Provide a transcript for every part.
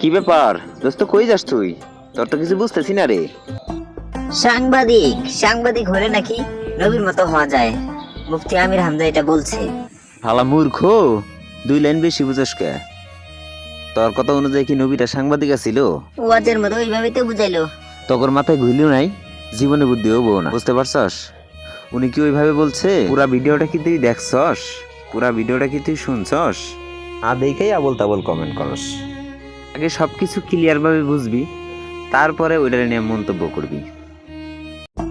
কি ব্যাপার? দোস্ত কই যাস তুই? তোর তো কিছু বুঝতেছি না রে। সাংবাদিক সাংবাদিক হলে নাকি নবীর মতো হওয়া যায়। মুফতি আমির হামজা এটা বলছে। হালা মূর্খ দুই লাইন বেশি বুঝস কে? তোর কথা অনুযায়ী কি নবীটা সাংবাদিক আছিল ওয়াজের মতো ওইভাবেই তো বুঝাইলো। তকর মাথায় ঘুরলিও নাই জীবনে বুদ্ধি হব না। বুঝতে পারছস? উনি কি ওইভাবে বলছে? পুরা ভিডিওটা কি তুই দেখছস? পুরা ভিডিওটা কি তুই শুনছস? আর দেখেই আবল তাবল কমেন্ট করস। আগে সবকিছু ক্লিয়ার ভাবে বুঝবি তারপরে ওইটা নিয়ে মন্তব্য করবি।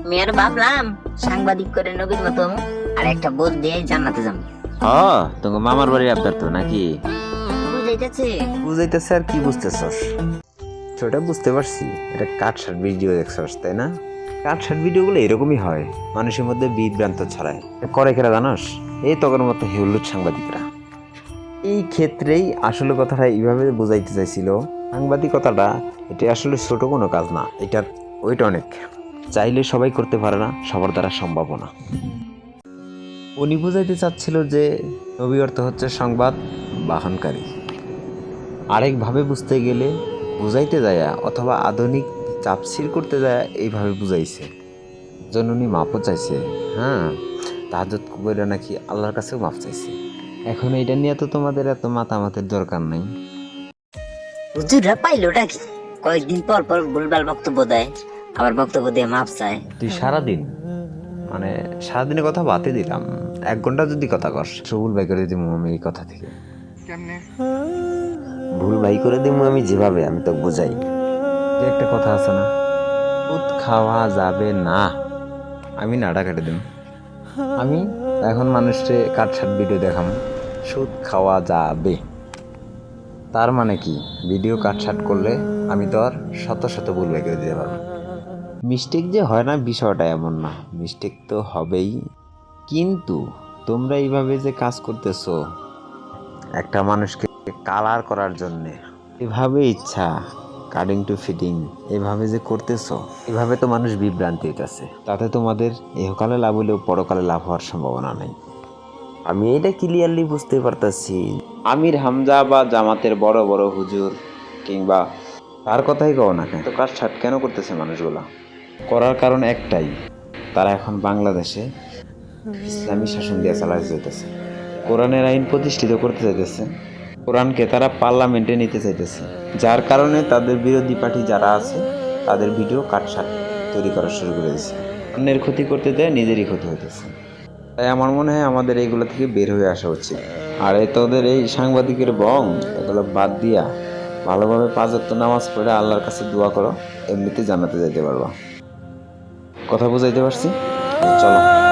মেয়ের ভাবলাম সাংবাদিক করে নবীর মতো আর একটা বোধ দিয়ে জান্নাতে যাব। হ তোমার মামার বাড়ির আবদার তো নাকি? বুঝাইতেছে বুঝাইতেছে আর কি বুঝতেছস? সেটা বুঝতে পারছি এটা কাটশাট ভিডিও দেখছস তাই না? কাটশাট ভিডিওগুলো এরকমই হয় মানুষের মধ্যে বিভ্রান্ত ছড়ায়। করে কেরা জানোস? এই তখন মতো হিউলুদ সাংবাদিকরা। এই ক্ষেত্রেই আসলে কথাটা এইভাবে বোঝাইতে চাইছিল। সাংবাদিকতাটা, এটা আসলে ছোট কোনো কাজ না এটার ওইটা অনেক। চাইলে সবাই করতে পারে না, সবার দ্বারা সম্ভব না। উনি বুঝাইতে চাচ্ছিল যে, নবী অর্থ হচ্ছে সংবাদ বাহনকারী। আরেকভাবে বুঝতে গেলে, বুঝাইতে যায় অথবা আধুনিক চাপসির করতে যায় এইভাবে বুঝাইছে। জননী মাপও চাইছে। হ্যাঁ তাহাজত কুবেরা নাকি আল্লাহর কাছেও মাপ চাইছে। এখন এটা নিয়ে তো তোমাদের এত মাতামাতের দরকার নাই। হুজুররা পাইলোটা কি কয়েকদিন পর পর ভুলভাল বক্তব্য দেয় আবার বক্তব্য দিয়ে মাপ চায়। তুই সারাদিন মানে সারাদিনের কথা বাতে দিলাম। এক ঘণ্টা যদি কথা কর ভুল ভাই করে দিব আমি এই কথা থেকে। ভুল ভাই করে দিব আমি যেভাবে আমি তো বোঝাই। যে একটা কথা আছে না দুধ খাওয়া যাবে না আমি নাড়া কেটে দিন আমি এখন মানুষকে কাটছাট ভিডিও দেখাম। সুদ খাওয়া যাবে। তার মানে কি? ভিডিও কাটছাট করলে আমি তো আর শত শত ভুল করে দিতে পারব। মিস্টেক যে হয় না, বিষয়টা এমন না। মিস্টেক তো হবেই। কিন্তু তোমরা এইভাবে যে কাজ করতেছো, একটা মানুষকে কালার করার জন্যে, এভাবে ইচ্ছা। কাটিং টু ফিটিং এভাবে যে করতেছো এভাবে তো মানুষ বিভ্রান্তি হইতেছে তাতে তোমাদের ইহকালে লাভ হলেও পরকালে লাভ হওয়ার সম্ভাবনা নেই। আমি এটা ক্লিয়ারলি বুঝতে পারতাছি। আমির হামজা বা জামাতের বড় বড় হুজুর কিংবা তার কথাই কও না কেন? তো কাজ ছাট কেন করতেছে মানুষগুলা? করার কারণ একটাই তারা এখন বাংলাদেশে ইসলামী শাসন দিয়ে চালাতে চাইতেছে কোরআনের আইন প্রতিষ্ঠিত করতে চাইতেছে কোরআনকে তারা পার্লামেন্টে নিতে চাইতেছে। যার কারণে তাদের বিরোধী পার্টি যারা আছে, তাদের ভিডিও কাটসাট তৈরি করা শুরু করে দিয়েছে। অন্যের ক্ষতি করতে দেয়, নিজেরই ক্ষতি হইতেছে। তাই আমার মনে হয় আমাদের এইগুলো থেকে বের হয়ে আসা উচিত। আর তোদের এই সাংবাদিকের বং, এগুলো বাদ দিয়া ভালোভাবে পাঁচ ওয়াক্ত নামাজ পড়ে আল্লাহর কাছে দোয়া করো, এমনিতে জানাতে যাইতে পারবা। কথা বুঝাইতে পারছি? চলো।